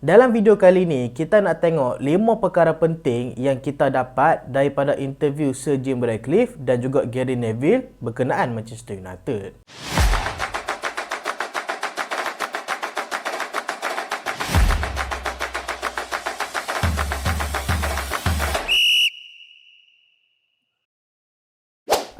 Dalam video kali ni, kita nak tengok 5 perkara penting yang kita dapat daripada interview Sir Jim Ratcliffe dan juga Gary Neville berkenaan Manchester United.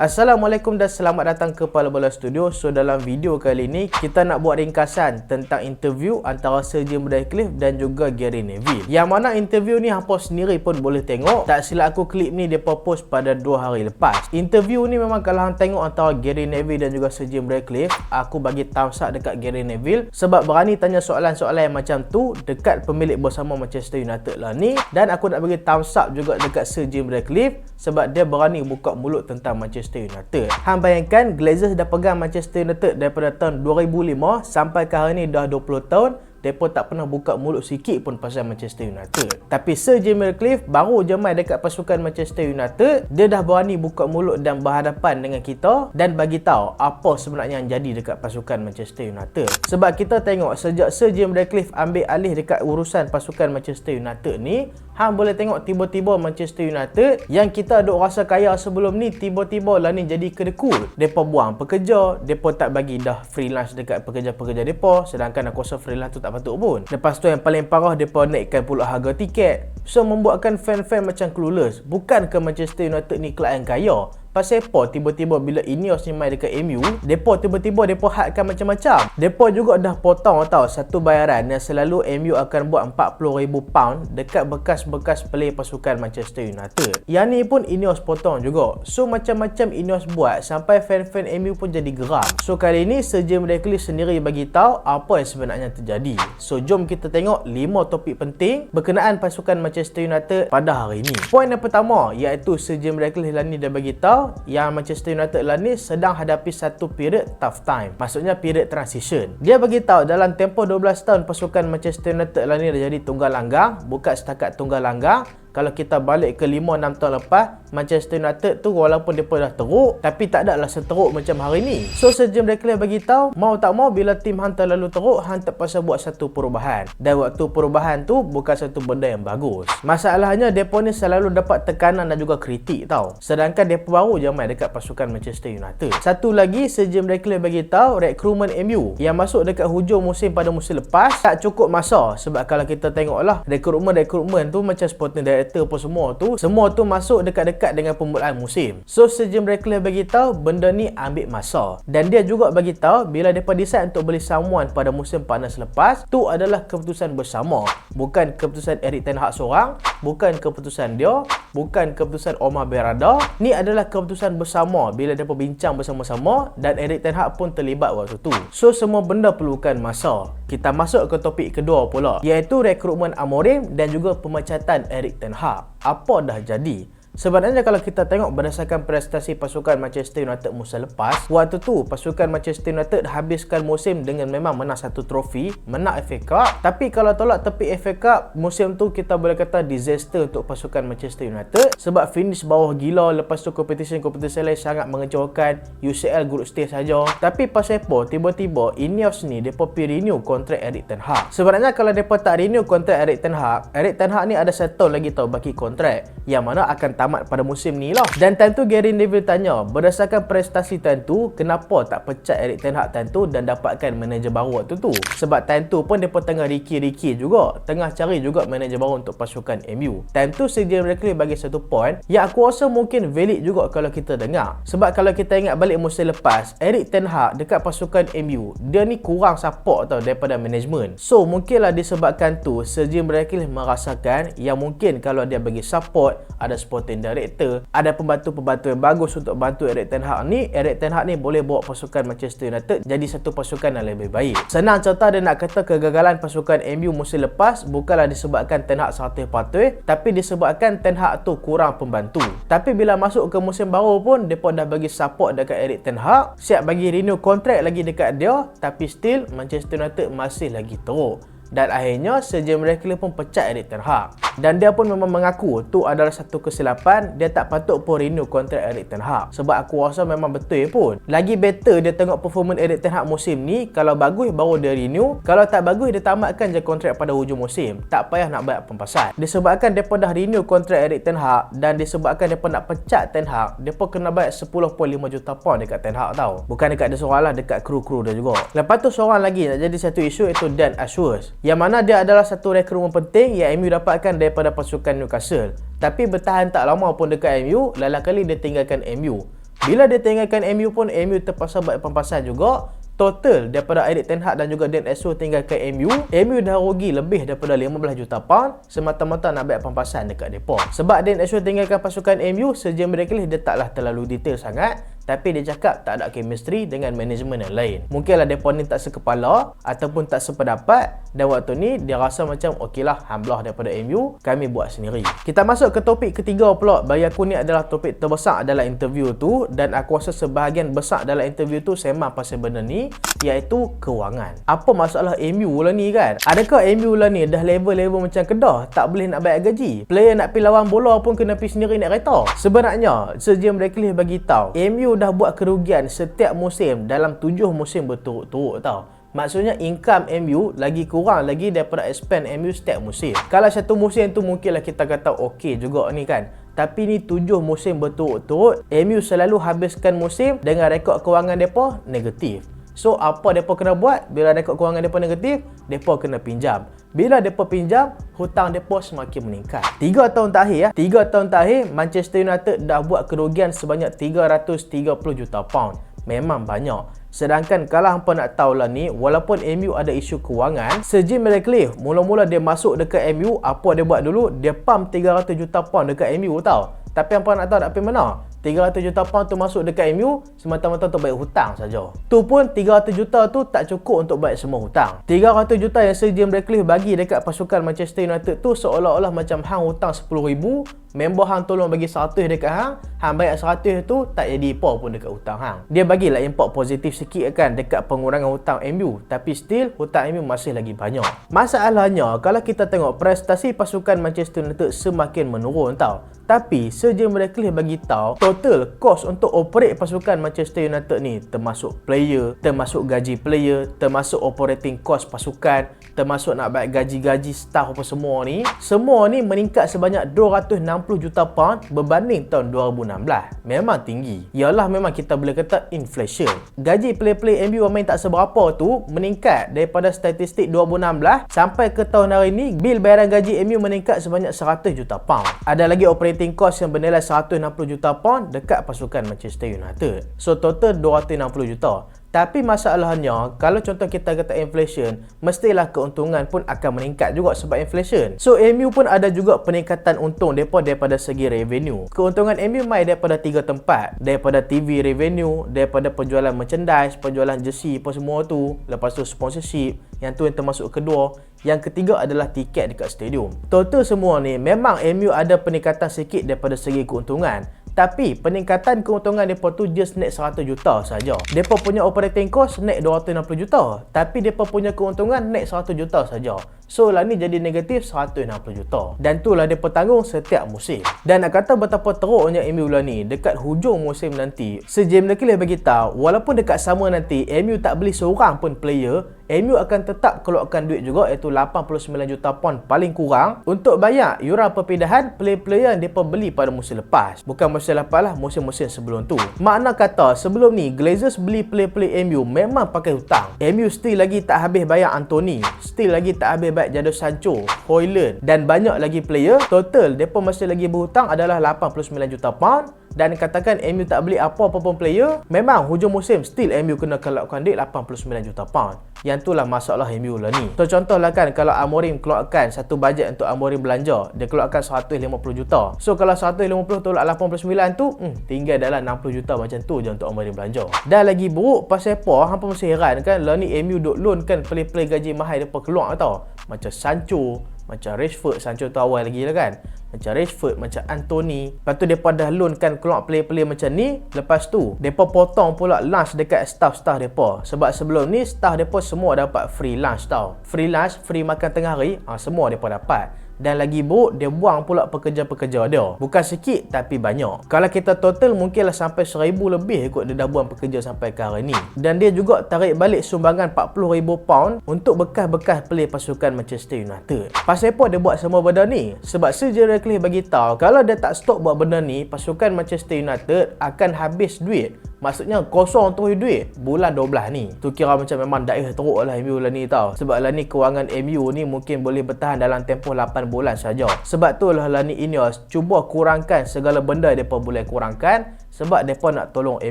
Assalamualaikum dan selamat datang ke Pala Bola Studio. So dalam video kali ini kita nak buat ringkasan tentang interview antara Sir Jim Ratcliffe dan juga Gary Neville. Yang mana interview ni hampa sendiri pun boleh tengok. Tak silap aku klip ni dia post pada 2 hari lepas. Interview ni memang kalau hang tengok antara Gary Neville dan juga Sir Jim Ratcliffe, aku bagi thumbs up dekat Gary Neville sebab berani tanya soalan-soalan yang macam tu dekat pemilik bersama Manchester United lah ni dan aku nak bagi thumbs up juga dekat Sir Jim Ratcliffe sebab dia berani buka mulut tentang Manchester Manchester United. Hang bayangkan Glazers dah pegang Manchester United daripada tahun 2005 sampai ke hari ni dah 20 tahun mereka tak pernah buka mulut sikit pun pasal Manchester United. Tapi Sir Jim Ratcliffe baru je main dekat pasukan Manchester United, dia dah berani buka mulut dan berhadapan dengan kita dan bagi tahu apa sebenarnya yang jadi dekat pasukan Manchester United. Sebab kita tengok sejak Sir Jim Ratcliffe ambil alih dekat urusan pasukan Manchester United ni, hang boleh tengok tiba-tiba Manchester United yang kita duk rasa kaya sebelum ni tiba-tiba lah ni jadi kedekul. Depa buang pekerja, depa tak bagi dah freelance dekat pekerja-pekerja depa, sedangkan aku rasa freelance tu tak tak patut pun. Lepas tu yang paling parah depa naikkan pula harga tiket. So membuatkan fan-fan macam clueless. Bukan ke Manchester United ni klien kaya. Pasal apa tiba-tiba bila Ineos ni main dekat MU, depa tiba-tiba depa hadkan macam-macam. Depa juga dah potong tau satu bayaran yang selalu MU akan buat 40,000 pound dekat bekas-bekas player pasukan Manchester United. Yang ni pun Ineos potong juga. So macam-macam Ineos buat sampai fan-fan MU pun jadi geram. So kali ni Sir Jim Ratcliffe sendiri bagi tahu apa yang sebenarnya terjadi. So jom kita tengok 5 topik penting berkenaan pasukan Manchester United pada hari ini. Poin yang pertama iaitu Sir Jim Ratcliffe lah ni dah bagi tahu yang Manchester United lah ni sedang hadapi satu period tough time. Maksudnya period transition. Dia bagi tahu dalam tempoh 12 tahun pasukan Manchester United lah ni dah jadi tunggal langgang, bukan setakat tunggal langgang, kalau kita balik ke 5-6 tahun lepas Manchester United tu walaupun dia dah teruk tapi tak ada lah seteruk macam hari ni. So Jim Ratcliffe bagi tahu mau tak mau bila tim hang terlalu teruk hang terpaksa buat satu perubahan. Dan waktu perubahan tu bukan satu benda yang bagus. Masalahnya depa ni selalu dapat tekanan dan juga kritik tau. Sedangkan depa baru je main dekat pasukan Manchester United. Satu lagi Jim Ratcliffe bagi tahu rekrutmen MU yang masuk dekat hujung musim pada musim lepas tak cukup masa. Sebab kalau kita tengoklah rekrutmen-rekrutmen tu macam sporting director apa semua tu semua tu masuk dekat-dekat dengan permulaan musim. So Sir Jim Ratcliffe bagi tahu benda ni ambil masa. Dan dia juga bagi tahu bila depa decide untuk beli someone pada musim panas lepas tu adalah keputusan bersama. Bukan keputusan Eric Ten Hag seorang bukan keputusan dia bukan keputusan Omar Berada ni adalah keputusan bersama bila depa bincang bersama-sama dan Eric Ten Hag pun terlibat waktu tu. So semua benda perlukan masa. Kita masuk ke topik kedua pula iaitu rekrutmen Amorim dan juga pemecatan Eric Ten Hag. Apa dah jadi? Sebenarnya kalau kita tengok berdasarkan prestasi pasukan Manchester United musim lepas, waktu tu pasukan Manchester United habiskan musim dengan memang menang satu trofi, menang FA Cup. Tapi kalau tolak tepi FA Cup, musim tu kita boleh kata disaster untuk pasukan Manchester United sebab finish bawah gila lepas tu competition-competition lain sangat mengecewakan. UCL group stage saja. Tapi pasal apa tiba-tiba Ineos ni depa pi renew kontrak Erik ten Hag. Sebenarnya kalau depa tak renew kontrak Erik ten Hag, Erik ten Hag ni ada satu lagi tau bagi kontrak yang mana akan tamat pada musim ni lah. Dan tentu Gary Neville tanya, berdasarkan prestasi tentu, kenapa tak pecat Eric Ten Hag tentu dan dapatkan manager baru waktu tu? Sebab pun dia pun tengah riki-riki juga, tengah cari juga manager baru untuk pasukan MU. Tentu Sir Jim Ratcliffe bagi satu point yang aku rasa mungkin valid juga kalau kita dengar. Sebab kalau kita ingat balik musim lepas, Eric Ten Hag dekat pasukan MU, dia ni kurang support tau daripada management. So mungkinlah disebabkan tu Sir Jim Ratcliffe merasakan yang mungkin kalau dia bagi support, ada support sporting director. Ada pembantu-pembantu yang bagus untuk bantu Erik Ten Hag ni. Erik Ten Hag ni boleh bawa pasukan Manchester United jadi satu pasukan yang lebih baik. Senang cerita dia nak kata kegagalan pasukan MU musim lepas bukanlah disebabkan Ten Hag satu patuh tapi disebabkan Ten Hag tu kurang pembantu. Tapi bila masuk ke musim baru pun mereka dah bagi support dekat Erik Ten Hag. Siap bagi renew kontrak lagi dekat dia tapi still Manchester United masih lagi teruk dan akhirnya Jim Ratcliffe pun pecat Erik Ten Hag. Dan dia pun memang mengaku tu adalah satu kesilapan, dia tak patut pun renew kontrak Erik Ten Hag. Sebab aku rasa memang betul pun. Lagi better dia tengok performance Erik Ten Hag musim ni, kalau bagus baru dia renew, kalau tak bagus dia tamatkan je kontrak pada hujung musim. Tak payah nak bayar pempasan. Disebabkan dia dah renew kontrak Erik Ten Hag dan disebabkan dia nak pecat Ten Hag, dia pun kena bayar 10.5 juta pound dekat Ten Hag tau. Bukan dekat dia seorang lah, dekat kru-kru dia juga. Lepas tu seorang lagi nak jadi satu isu iaitu Dan Ashworth. Yang mana dia adalah satu rekrutmen penting yang MU dapatkan daripada pasukan Newcastle. Tapi bertahan tak lama pun dekat MU, lalang kali dia tinggalkan MU. Bila dia tinggalkan MU pun MU terpaksa buat pempasan juga total daripada Eric Ten Hag dan juga Dan Esso tinggal ke MU MU dah rugi lebih daripada 15 juta pound semata-mata nak bayar pempasan dekat depa sebab Dan Esso tinggalkan pasukan MU sejam mereka dia taklah terlalu detail sangat tapi dia cakap tak ada chemistry dengan manajemen yang lain. Mungkinlah mereka ni tak sekepala ataupun tak sependapat dan waktu ni dia rasa macam okeylah hamblah daripada MU, kami buat sendiri. Kita masuk ke topik ketiga pula. Bagi aku ni adalah topik terbesar adalah interview tu dan aku rasa sebahagian besar dalam interview tu sembang pasal benda ni iaitu kewangan. Apa masalah MU lah ni kan? Adakah MU lah ni dah level-level macam Kedah tak boleh nak bayar gaji? Player nak pergi lawan bola pun kena pergi sendiri naik kereta. Sebenarnya, Sir Jim Radcliffe bagi tahu, MU dah buat kerugian setiap musim dalam tujuh musim berturut-turut tau. Maksudnya income MU lagi kurang lagi daripada expand MU setiap musim. Kalau satu musim tu mungkinlah kita kata okey juga ni kan. Tapi ni tujuh musim berturut-turut, MU selalu habiskan musim dengan rekod kewangan mereka negatif. So apa mereka kena buat bila rekod kewangan mereka negatif? Mereka kena pinjam. Bila mereka pinjam, hutang mereka semakin meningkat. Tiga tahun terakhir ya, tiga tahun terakhir Manchester United dah buat kerugian sebanyak 330 juta pound. Memang banyak. Sedangkan kalau hampa nak tahu lah ni, walaupun MU ada isu kewangan, Sir Jim Ratcliffe mula-mula dia masuk dekat MU, apa dia buat dulu? Dia pump 300 juta pound dekat MU tau. Tapi hampa nak tahu nak pergi mana? 300 juta pound tu masuk dekat MU semata-mata untuk bayar hutang saja. Tu pun 300 juta tu tak cukup untuk bayar semua hutang. 300 juta yang Sir Jim Ratcliffe bagi dekat pasukan Manchester United tu seolah-olah macam hang hutang 10,000, member hang tolong bagi 100 dekat hang, hang bayar 100 tu tak jadi apa pun dekat hutang hang. Dia bagilah import positif sikit kan dekat pengurangan hutang MU, tapi still hutang MU masih lagi banyak. Masalahnya kalau kita tengok prestasi pasukan Manchester United semakin menurun tau. Tapi Sir Jim Ratcliffe bagi tahu total kos untuk operate pasukan Manchester United ni termasuk player, termasuk gaji player, termasuk operating cost pasukan, termasuk nak bayar gaji-gaji staff apa semua ni, semua ni meningkat sebanyak 260 juta pound berbanding tahun 2016. Memang tinggi. Yalah memang kita boleh kata inflation. Gaji player-player MU main tak seberapa tu meningkat daripada statistik 2016 sampai ke tahun hari ni bil bayaran gaji MU meningkat sebanyak 100 juta pound. Ada lagi operating cost yang bernilai 160 juta pound dekat pasukan Manchester United. So total 260 juta. Tapi masalahnya, kalau contoh kita kata inflation, mestilah keuntungan pun akan meningkat juga sebab inflation. So MU pun ada juga peningkatan untung daripada, daripada segi revenue. Keuntungan MU mai daripada tiga tempat. Daripada TV revenue, daripada penjualan merchandise, penjualan jersey apa semua tu. Lepas tu sponsorship, yang tu yang termasuk kedua. Yang ketiga adalah tiket dekat stadium. Total semua ni memang MU ada peningkatan sikit daripada segi keuntungan. Tapi peningkatan keuntungan mereka tu just naik 100 juta saja. Mereka punya operating cost naik 260 juta. Tapi mereka punya keuntungan naik 100 juta saja. So lah ni jadi negatif 160 juta. Dan tu lah dia tanggung setiap musim. Dan nak kata betapa teruknya MU lah ni dekat hujung musim nanti. Lagi boleh bagi tahu walaupun dekat sama nanti MU tak beli seorang pun player, MU akan tetap keluarkan duit juga iaitu 89 juta pound paling kurang untuk bayar yuran perpindahan player-player yang mereka beli pada musim lepas. Bukan musim lepas lah, musim-musim sebelum tu. Makna kata sebelum ni Glazers beli player-player MU memang pakai hutang. MU still lagi tak habis bayar Anthony. Still lagi tak habis Baik Jadon Sancho, Hoyland. Dan banyak lagi player, total depa masih lagi berhutang adalah 89 juta pound dan katakan MU tak beli apa-apa pun player, memang hujung musim still MU kena keluarkan duit 89 juta pound. Yang itulah masalah MU lah ni. So contohlah kan kalau Amorim keluarkan satu bajet untuk Amorim belanja, dia keluarkan 150 juta. So kalau 150 tolak 89 tu, hmm, tinggal dalam 60 juta macam tu je untuk Amorim belanja. Dan lagi buruk pasal apa, hampa mesti heran kan, lah ni MU duk loan kan play-play gaji mahal depa keluar tau macam Sancho, macam Rashford, Sancho tu awal lagi lah kan. Macam Rashford, macam Anthony. Lepas tu mereka dah loan kan keluar player-player macam ni. Lepas tu, mereka potong pula lunch dekat staff-staff mereka. Sebab sebelum ni, staff mereka semua dapat free lunch tau. Free lunch, free makan tengah hari, ha, semua mereka dapat. Dan lagi buruk dia buang pula pekerja-pekerja dia. Bukan sikit tapi banyak. Kalau kita total mungkinlah sampai 1000 lebih kot dia dah buang pekerja sampai ke hari ni. Dan dia juga tarik balik sumbangan 40,000 pound untuk bekas-bekas player pasukan Manchester United. Pasal apa dia buat semua benda ni? Sebab Sir Jerry Cliff bagi tahu kalau dia tak stop buat benda ni, pasukan Manchester United akan habis duit Maksudnya kosong terus duit Bulan 12 ni Tu kira macam memang daih teruk lah MU lah ni tau Sebab lah ni kewangan MU ni mungkin boleh bertahan dalam tempoh 8 bulan saja. Sebab tu lah lah ni Ineos Cuba kurangkan segala benda mereka boleh kurangkan sebab mereka nak tolong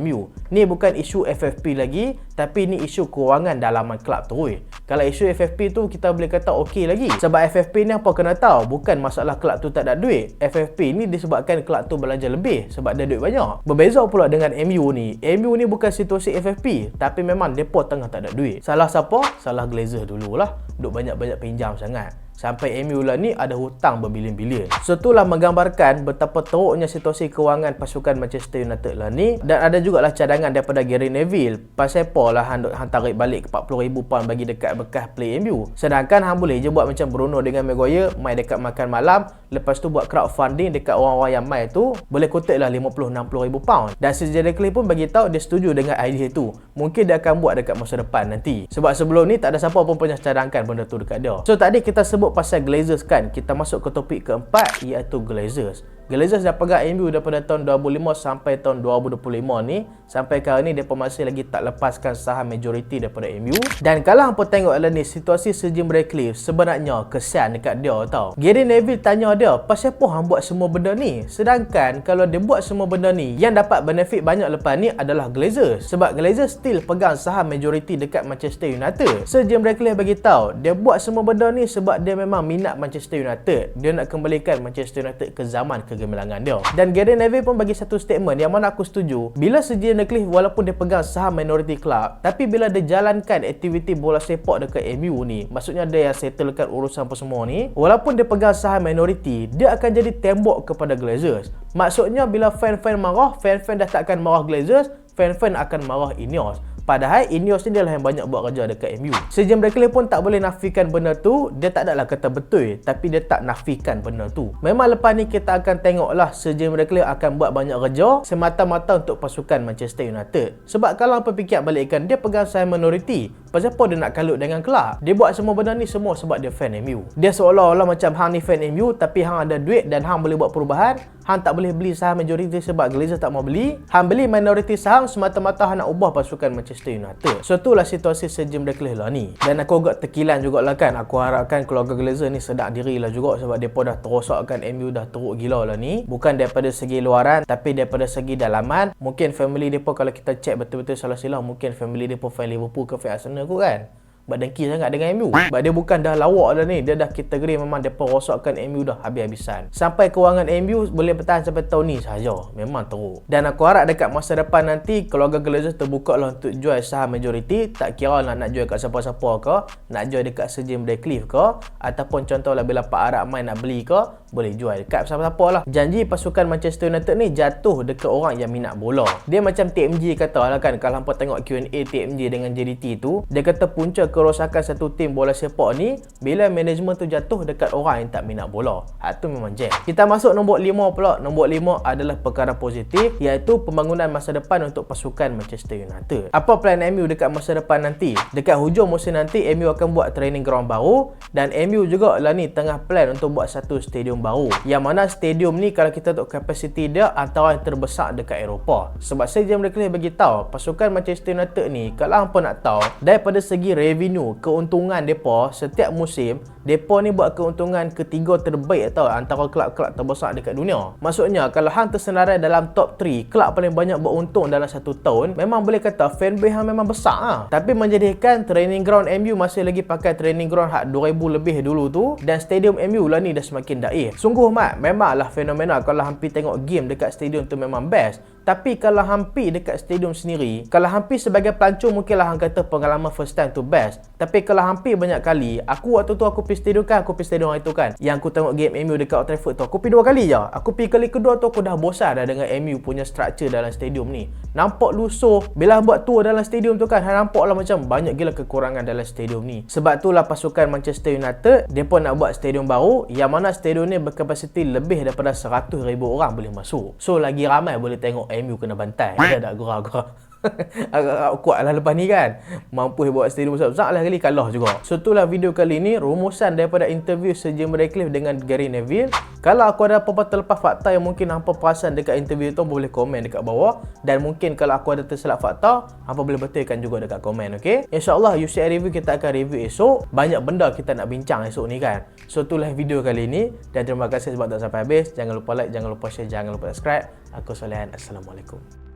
MU. Ni bukan isu FFP lagi, tapi ni isu kewangan dalaman kelab tu. Kalau isu FFP tu kita boleh kata okey lagi. Sebab FFP ni apa kena tahu, bukan masalah kelab tu tak ada duit. FFP ni disebabkan kelab tu belanja lebih sebab dia duit banyak. Berbeza pula dengan MU ni. MU ni bukan situasi FFP, tapi memang depa tengah tak ada duit. Salah siapa? Salah Glazer dululah. Duk banyak-banyak pinjam sangat sampai MU lah ni ada hutang berbilion-bilion. So itulah menggambarkan betapa teruknya situasi kewangan pasukan Manchester United lah ni dan ada juga lah cadangan daripada Gary Neville pasal apa lah han, han tarik balik 40,000 pound bagi dekat bekas play MU. Sedangkan han boleh je buat macam Bruno dengan Maguire mai dekat makan malam lepas tu buat crowdfunding dekat orang-orang yang mai tu boleh kutip lah 50-60,000 pound. Dan Sir Clay pun bagi tahu dia setuju dengan idea tu. Mungkin dia akan buat dekat masa depan nanti. Sebab sebelum ni tak ada siapa pun punya cadangkan benda tu dekat dia. So tadi kita sebut pasal Glazers kan, kita masuk ke topik keempat iaitu Glazers. Glazers dah pegang MU daripada tahun 2005 sampai tahun 2025 ni. Sampai kali ni depa masih lagi tak lepaskan saham majoriti daripada MU dan kalau hangpa tengok lah ni situasi Sir Jim Ratcliffe sebenarnya kesian dekat dia tau. Gary Neville tanya dia pasal apa hang buat semua benda ni? Sedangkan kalau dia buat semua benda ni yang dapat benefit banyak lepas ni adalah Glazers. Sebab Glazers still pegang saham majoriti dekat Manchester United. Sir Jim Ratcliffe bagi tahu dia buat semua benda ni sebab dia memang minat Manchester United. Dia nak kembalikan Manchester United ke zaman ke kegemilangan dia. Dan Gary Neville pun bagi satu statement yang mana aku setuju. Bila Sir Cliff walaupun dia pegang saham minority club, tapi bila dia jalankan aktiviti bola sepak dekat MU ni, maksudnya dia yang settlekan urusan apa semua ni, walaupun dia pegang saham minority, dia akan jadi tembok kepada Glazers. Maksudnya bila fan-fan marah, fan-fan dah takkan marah Glazers, fan-fan akan marah Ineos. Padahal Ineos ni adalah yang banyak buat kerja dekat MU. Jim Ratcliffe pun tak boleh nafikan benda tu. Dia tak adalah kata betul. Tapi dia tak nafikan benda tu. Memang lepas ni kita akan tengoklah Sir Jim Ratcliffe akan buat banyak kerja semata-mata untuk pasukan Manchester United. Sebab kalau apa fikir balikkan, dia pegang saham minority. Pasal apa dia nak kalut dengan kelab? Dia buat semua benda ni semua sebab dia fan MU. Dia seolah-olah macam hang ni fan MU tapi hang ada duit dan hang boleh buat perubahan. Hang tak boleh beli saham majoriti sebab Glazer tak mau beli. Hang beli minoriti saham semata-mata hang nak ubah pasukan Manchester United. So itulah situasi Sir Jim Ratcliffe lah ni. Dan aku agak tekilan jugalah kan. Aku harapkan keluarga Glazer ni sedar diri lah juga sebab pun dah terosakkan MU dah teruk gila lah ni. Bukan daripada segi luaran tapi daripada segi dalaman. Mungkin family pun kalau kita check betul-betul salah silang mungkin family pun fan Liverpool ke fan Arsenal aku kan sebab dengki sangat dengan MU sebab dia bukan dah lawak dah ni. Dia dah kategori memang dia perosakkan MU dah habis-habisan. Sampai kewangan MU boleh bertahan sampai tahun ni sahaja memang teruk. Dan aku harap dekat masa depan nanti keluarga Glazers terbuka lah untuk jual saham majoriti. Tak kira lah nak jual kat siapa-siapa ke nak jual dekat Sir Jim Cliff ke ataupun contohlah bila Pak Arab main nak beli ke boleh jual dekat siapa-siapa lah janji pasukan Manchester United ni jatuh dekat orang yang minat bola dia macam TMG kata lah kan kalau hampa tengok Q&A TMG dengan JDT tu dia kata punca kerosakan satu tim bola sepak ni bila management tu jatuh dekat orang yang tak minat bola. Hak tu memang jam. Kita masuk nombor 5 pula. Nombor 5 adalah perkara positif iaitu pembangunan masa depan untuk pasukan Manchester United. Apa plan MU dekat masa depan nanti? Dekat hujung musim nanti MU akan buat training ground baru dan MU juga lah ni tengah plan untuk buat satu stadium baru. Yang mana stadium ni kalau kita tengok kapasiti dia antara yang terbesar dekat Eropah. Sebab saya jam Ratcliffe bagi tahu pasukan Manchester United ni kalau hangpa nak tahu daripada segi revenue keuntungan depa setiap musim depa ni buat keuntungan ketiga terbaik tau antara kelab-kelab terbesar dekat dunia maksudnya kalau hang tersenarai dalam top 3 kelab paling banyak beruntung dalam satu tahun memang boleh kata fanbase hang memang besar ha. tapi menjadikan training ground MU masih lagi pakai training ground hak 2000 lebih dulu tu dan stadium MU lah ni dah semakin daif sungguh mat memanglah fenomena kalau hampir tengok game dekat stadium tu memang best tapi kalau hampir dekat stadium sendiri, kalau hampir sebagai pelancong mungkinlah hang kata pengalaman first time tu best. Tapi kalau hampir banyak kali, aku waktu tu aku pergi stadium kan, aku pergi stadium hari tu kan. Yang aku tengok game MU dekat Old Trafford tu, aku pergi dua kali je. Aku pergi kali kedua tu aku dah bosan dah dengan MU punya structure dalam stadium ni. Nampak lusuh. Bila buat tour dalam stadium tu kan, nampak lah macam banyak gila kekurangan dalam stadium ni. Sebab tu lah pasukan Manchester United, dia pun nak buat stadium baru yang mana stadium ni berkapasiti lebih daripada 100,000 orang boleh masuk. So lagi ramai boleh tengok MU kena bantai. Dia tak gurau-gurau. agak kuat lah lepas ni kan. Mampu buat stadium besar-besar lah kali kalah juga. So itulah video kali ni rumusan daripada interview Sir Jim Radcliffe dengan Gary Neville. Kalau aku ada apa-apa terlepas fakta yang mungkin hampa perasan dekat interview tu boleh komen dekat bawah. Dan mungkin kalau aku ada tersilap fakta hampa boleh betulkan juga dekat komen ok insyaAllah UCI review kita akan review esok. Banyak benda kita nak bincang esok ni kan. So itulah video kali ni. Dan terima kasih sebab tak sampai habis. Jangan lupa like jangan lupa share jangan lupa subscribe. Aku Solehan. Assalamualaikum